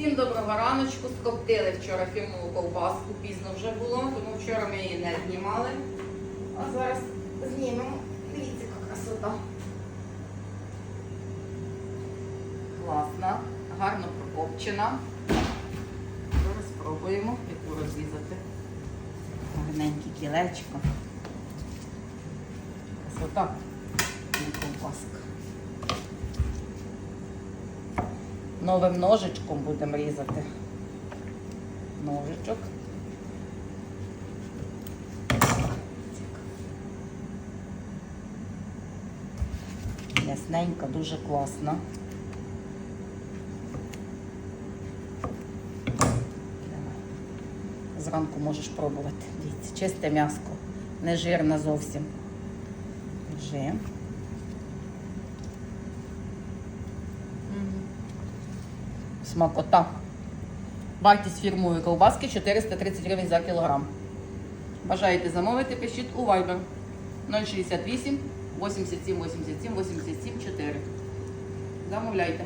Всім доброго раночку. Скоптили вчора фірмову ковбаску, пізно вже було, тому вчора ми її не знімали. А зараз знімемо. Дивіться, яка красота. Класна, гарно прокопчена. Зараз спробуємо яку розрізати. Гарненьке кілечко. Красота. Ковбаска. Новим ножичком будемо різати. Ножичок. Ясненька, дуже класна. Зранку можеш пробувати. Дивіться, чисте м'яско, не жирне зовсім. Жим. Смакота. Вартість фірмової ковбаски 430 гривень за кілограм. Бажаєте замовити, пишіть у Viber 068 87 87 87 4. Замовляйте.